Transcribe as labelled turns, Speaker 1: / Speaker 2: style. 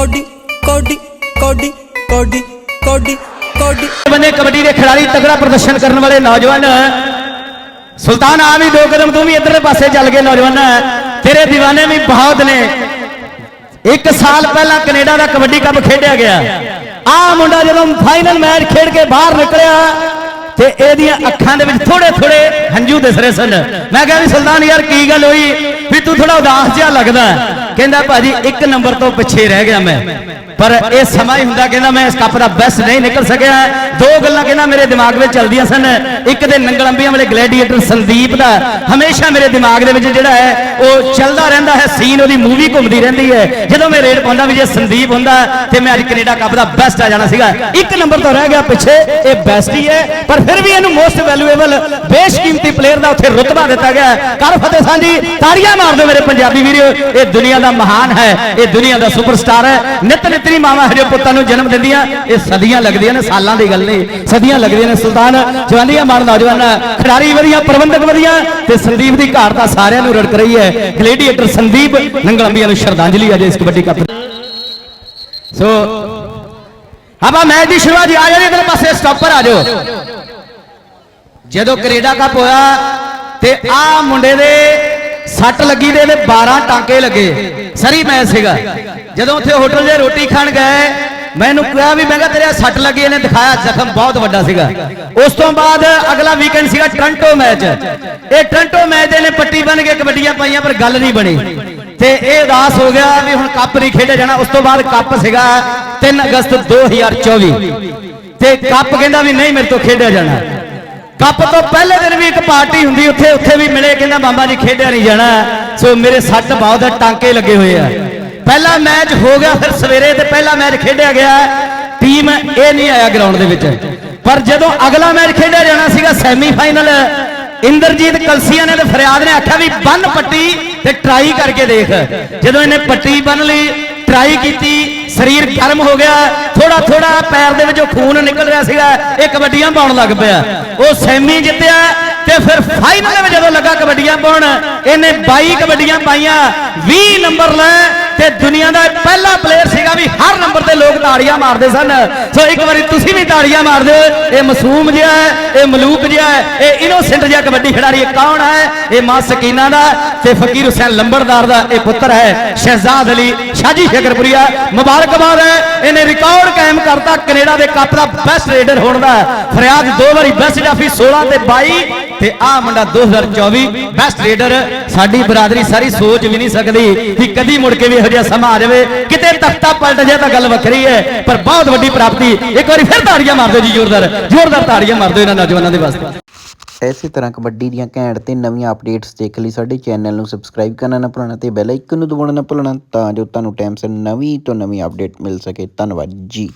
Speaker 1: Cody ਕੋਡੀ ਕੋਡੀ ਕੋਡੀ ਕੋਡੀ ਕੋਡੀ।
Speaker 2: ਬੰਦੇ ਕਬੱਡੀ ਦੇ ਖਿਡਾਰੀ ਤਗੜਾ ਪ੍ਰਦਰਸ਼ਨ ਕਰਨ ਵਾਲੇ ਨੌਜਵਾਨ। ਸੁਲਤਾਨ ਆ ਵੀ ਦੋ ਕਦਮ ਤੂੰ ਵੀ ਇਧਰਲੇ ਪਾਸੇ ਚੱਲ ਗਏ ਨੌਜਵਾਨ। ਤੇਰੇ دیਵਾਨੇ ਵੀ ਬਹੁਤ ਨੇ। ਇੱਕ ਸਾਲ ਪਹਿਲਾਂ ਕੈਨੇਡਾ ਦਾ ਕਬੱਡੀ ਕੱਪ ਖੇਡਿਆ ਗਿਆ। ਆ ਮੁੰਡਾ ਜਦੋਂ ਫਾਈਨਲ ਮੈਚ ਖੇਡ ਕੇ ਬਾਹਰ ਨਿਕਲਿਆ, ਤੇ ਇਹਦੀਆਂ ਅੱਖਾਂ ਦੇ ਵਿੱਚ ਥੋੜੇ ਥੋੜੇ ਹੰਝੂ ਦਿਸ ਰਹੇ ਸਨ। ਮੈਂ ਕਿਹਾ ਵੀ ਸੁਲਤਾਨ ਯਾਰ ਕੀ ਗੱਲ ਹੋਈ? ਵੀ ਤੂੰ ਥੋੜਾ ਉਦਾਸ ਜਿਹਾ ਲੱਗਦਾ। ਕਹਿੰਦਾ ਭਾਜੀ, ਇੱਕ ਨੰਬਰ ਤੋਂ ਪਿੱਛੇ ਰਹਿ ਗਿਆ ਮੈਂ। ਪਰ ਇਹ ਸਮਾਂ ਹੀ ਹੁੰਦਾ ਕਹਿੰਦਾ ਮੈਂ ਇਸ ਕੱਪ ਦਾ ਬੈਸਟ ਨਹੀਂ ਨਿਕਲ ਸਕਿਆ। ਦੋ ਗੱਲਾਂ ਕਹਿੰਦਾ ਮੇਰੇ ਦਿਮਾਗ ਵਿੱਚ ਚੱਲਦੀਆਂ ਸਨ। ਇੱਕ ਤੇ ਨੰਗਲੰਬੀਆਂ ਵਾਲੇ ਗਲੈਡੀਏਟਰ ਸੰਦੀਪ ਦਾ। ਹਮੇਸ਼ਾ ਮੇਰੇ ਦਿਮਾਗ ਦੇ ਵਿੱਚ ਜਿਹੜਾ ਹੈ, ਉਹ ਚੱਲਦਾ ਰਹਿੰਦਾ ਹੈ। ਸੀਨ ਉਹਦੀ ਮੂਵੀ ਘੁੰਮਦੀ ਰਹਿੰਦੀ ਹੈ। ਜਦੋਂ ਮੈਂ ਰੇਡ ਪਾਉਂਦਾ ਵੀ ਜੇ ਸੰਦੀਪ ਹੁੰਦਾ, ਤੇ ਮੈਂ ਅੱਜ ਕੈਨੇਡਾ ਕੱਪ ਦਾ ਬੈਸਟ ਆ ਜਾਣਾ ਸੀਗਾ। ਇੱਕ ਨੰਬਰ ਤੋਂ ਰਹਿ ਗਿਆ ਪਿੱਛੇ, ਇਹ ਬੈਸਟ ਹੀ ਹੈ। ਪਰ ਫਿਰ ਵੀ ਇਹਨੂੰ ਮੋਸਟ ਵੈਲਿਊਏਬਲ ਬੇਸ਼ਕੀਮਤੀ ਪਲੇਅਰ ਦਾ ਉੱਥੇ ਰੁਤਬਾ ਦਿੱਤਾ ਗਿਆ। ਕਰ ਫਤਿਹ ਸਾਂਝੀ, ਤਾੜੀਆਂ ਮਾਰ ਦਿਓ ਮੇਰੇ ਪੰਜਾਬੀ ਵੀਰੋ। ਇਹ ਦੁਨੀਆ ਦਾ ਮਹਾਨ ਹੈ, ਇਹ ਦੁਨੀਆ ਦਾ ਸੁਪਰਸਟਾਰ ਹੈ। ਨਿਤ ਨਿਤਰੀ ਮਾਵਾਂ ਹਜੇ ਪੁੱਤਾਂ ਨੂੰ ਜਨਮ ਦਿੰਦੀਆਂ, ਇਹ ਸਦੀਆਂ ਲੱਗਦੀਆਂ ਨੇ, ਸਾਲਾਂ ਦੀ ਗੱਲ ਨਹੀਂ, ਸਦੀਆਂ ਲੱਗਦੀਆਂ ਨੇ ਸੁਲਤਾਨ। ਜਵਾਨੀਆਂ ਮਾਰ ਨੌਜਵਾਨ, ਖਿਡਾਰੀ ਵਧੀਆ, ਪ੍ਰਬੰਧਕ ਵਧੀਆ, ਤੇ ਸੰਦੀਪ ਦੀ ਘਾਟ ਤਾਂ ਸਾਰਿਆਂ ਨੂੰ ਰੜਕ ਰਹੀ ਹੈ। ਗਲੇਡੀਏਟਰ ਸੰਦੀਪ ਨੰਗਲੰਬੀਆਂ ਨੂੰ ਸ਼ਰਧਾਂਜਲੀ ਅਜੇ ਇਸ ਕਬੱਡੀ ਕੱਪ ਸੋ, ਆਪਾਂ ਮੈਚ ਦੀ ਸ਼ੁਰੂਆਤ ਆ ਜਾਓ ਇਧਰ ਪਾਸੇ ਸਟਾਪਰ ਆ ਜਾਓ। ਜਦੋਂ ਕੈਨੇਡਾ ਕੱਪ ਹੋਇਆ, ਤੇ ਆ ਮੁੰਡੇ ਦੇ ਸੱਟ ਲੱਗੀ ਦੇ ਇਹਦੇ 12 ਟਾਂਕੇ ਲੱਗੇ। ਸਰੀ ਮੈਚ ਸੀਗਾ। ਜਦੋਂ ਉੱਥੇ ਹੋਟਲ 'ਤੇ ਰੋਟੀ ਖਾਣ ਗਏ, ਮੈਨੂੰ ਕਿਹਾ ਵੀ ਮੈਂ ਕਿਹਾ ਤੇਰੇ ਸੱਟ ਲੱਗੀ, ਇਹਨੇ ਦਿਖਾਇਆ ਜ਼ਖਮ ਬਹੁਤ ਵੱਡਾ ਸੀਗਾ। ਉਸ ਤੋਂ ਬਾਅਦ ਅਗਲਾ ਵੀਕਐਂਡ ਸੀਗਾ ਟ੍ਰਾਂਟੋ ਮੈਚ। ਇਹ ਟ੍ਰਾਂਟੋ ਮੈਚ ਦੇ ਨੇ ਪੱਟੀ ਬਣ ਕੇ ਕਬੱਡੀਆਂ ਪਾਈਆਂ, ਪਰ ਗੱਲ ਨਹੀਂ ਬਣੀ। ਤੇ ਇਹ ਉਦਾਸ ਹੋ ਗਿਆ ਵੀ ਹੁਣ ਕੱਪ ਨਹੀਂ ਖੇਡਿਆ ਜਾਣਾ। ਉਸ ਤੋਂ ਬਾਅਦ ਕੱਪ ਸੀਗਾ 3 ਅਗਸਤ 2024 ਤੇ ਕੱਪ ਕਹਿੰਦਾ ਵੀ ਨਹੀਂ ਮੇਰੇ ਤੋਂ ਖੇਡਿਆ ਜਾਣਾ। ਕੱਪ ਤੋਂ ਪਹਿਲੇ ਦਿਨ ਵੀ ਇੱਕ ਪਾਰਟੀ ਹੁੰਦੀ, ਉੱਥੇ ਉੱਥੇ ਵੀ ਮਿਲੇ, ਕਹਿੰਦਾ ਬਾਬਾ ਜੀ ਖੇਡਿਆ ਨਹੀਂ ਜਾਣਾ। ਸੋ ਮੇਰੇ ਸੱਟ ਬਹੁਤ ਟਾਂਕੇ ਲੱਗੇ ਹੋਏ ਆ। ਪਹਿਲਾ ਮੈਚ ਹੋ ਗਿਆ ਫਿਰ ਸਵੇਰੇ ਤੇ ਪਹਿਲਾ ਮੈਚ ਖੇਡਿਆ ਗਿਆ। ਟੀਮ ਇਹ ਨਹੀਂ ਆਇਆ ਗਰਾਊਂਡ ਦੇ ਵਿੱਚ। ਪਰ ਜਦੋਂ ਅਗਲਾ ਮੈਚ ਖੇਡਿਆ ਜਾਣਾ ਸੀਗਾ ਸੈਮੀਫਾਈਨਲ ਇੰਦਰਜੀਤ ਕਲਸੀਆ ਨੇ ਤੇ ਫਰਿਆਦ ਨੇ ਆਖਿਆ ਵੀ ਬੰਨ ਪੱਟੀ ਤੇ ਟਰਾਈ ਕਰਕੇ ਦੇਖ। ਜਦੋਂ ਇਹਨੇ ਪੱਟੀ ਬੰਨ ਲਈ ਟਰਾਈ ਕੀਤੀ, ਸਰੀਰ ਗਰਮ ਹੋ ਗਿਆ ਥੋੜਾ ਥੋੜਾ ਪੈਰ ਦੇ ਵਿੱਚੋਂ ਖੂਨ ਨਿਕਲ ਰਿਹਾ ਸੀਗਾ, ਇਹ ਕਬੱਡੀਆਂ ਪਾਉਣ ਲੱਗ ਪਿਆ। ਉਹ ਸੈਮੀ ਜਿੱਤਿਆ ਤੇ ਫਿਰ ਫਾਈਨਲ ਵਿੱਚ ਜਦੋਂ ਲੱਗਾ ਕਬੱਡੀਆਂ ਪਾਉਣ, ਇਹਨੇ 22 ਕਬੱਡੀਆਂ ਪਾਈਆਂ 20 ਨੰਬਰ ਲੈ ਤੇ ਦੁਨੀਆ ਦਾ ਇਹ ਪਹਿਲਾ ਪਲੇਅਰ ਸੀਗਾ ਵੀ ਹਰ ਨੰਬਰ ਤੇ ਲੋਕ ਤਾੜੀਆਂ ਮਾਰਦੇ ਸਨ। ਸੋ ਇੱਕ ਵਾਰੀ ਤੁਸੀਂ ਵੀ ਤਾੜੀਆਂ ਮਾਰ ਦਿਓ। ਇਹ ਮਾਸੂਮ ਜਿਹਾ ਹੈ, ਇਹ ਮਲੂਕ ਜਿਹਾ ਹੈ, ਇਹ ਇਨੋਸੈਂਟ ਜਿਹਾ ਕਬੱਡੀ ਖਿਡਾਰੀ ਕੌਣ ਹੈ? ਇਹ ਮਾਂ ਸਕੀਨਾ ਦਾ ਤੇ ਫਕੀਰ ਹੁਸੈਨ ਲੰਬੜਦਾਰ ਦਾ ਇਹ ਪੁੱਤਰ ਹੈ, ਸ਼ਹਿਜ਼ਾਦ ਅਲੀ ਸ਼ਾਜੀ ਸ਼ਕਰਪੁਰੀਆ ਮੁਬਾਰਕਬਾਦ ਹੈ, ਇਹਨੇ ਰਿਕਾਰਡ ਕਾਇਮ ਕਰਤਾ, ਕੈਨੇਡਾ ਦੇ ਕੱਪ ਦਾ ਬੈਸਟ ਰੇਡਰ ਹੋਣ ਦਾ। ਫਰਿਆਦ ਦੋ ਵਾਰੀ ਬੈਸਟ ਜਾਫੀ 16 ਤੇ 22 ਤੇ ਆ ਮੁੰਡਾ 2024 ਬੈਸਟ ਰੇਡਰ ਸਾਡੀ ਬਰਾਦਰੀ ਸਾਰੀ ਸੋਚ ਵੀ ਨਹੀਂ ਸਕਦੀ ਕਿ ਕਦੀ ਮੁੜ ਕੇ ਵੀ ਇਹੋ ਜਿਹਾ ਸਮਾਂ ਆ ਜਾਵੇ। ਕਿਤੇ ਤਖਤਾ ਪਲਟ ਜਾਏ ਤਾਂ ਗੱਲ ਵੱਖਰੀ ਹੈ, ਪਰ ਬਹੁਤ ਵੱਡੀ ਪ੍ਰਾਪਤੀ। ਇੱਕ ਵਾਰੀ ਫਿਰ ਤਾੜੀਆਂ ਮਾਰ ਦਿਓ ਜੀ, ਜ਼ੋਰਦਾਰ। ਜ਼ੋਰਦਾਰ ਤਾੜੀਆਂ ਮਾਰ ਦਿਓ ਇਹਨਾਂ ਨੌਜਵਾਨਾਂ ਦੇ ਵਾਸਤੇ।
Speaker 3: ਇਸੇ ਤਰ੍ਹਾਂ ਕਬੱਡੀ ਦੀਆਂ ਘੈਂਟ ਤੇ ਨਵੀਆਂ ਅਪਡੇਟਸ ਦੇਖ ਲਈ ਸਾਡੇ ਚੈਨਲ ਨੂੰ ਸਬਸਕ੍ਰਾਈਬ ਕਰਨਾ ਨਾ ਭੁੱਲਣਾ ਤੇ ਬੈਲ ਆਈਕਨ ਨੂੰ ਦਬਾਉਣਾ ਨਾ ਭੁੱਲਣਾ ਤਾਂ ਜੋ ਤੁਹਾਨੂੰ ਟਾਈਮ ਸਿਰ ਨਵੀਂ ਤੋਂ ਨਵੀਂ ਅਪਡੇਟ ਮਿਲ ਸਕੇ। ਧੰਨਵਾਦ ਜੀ।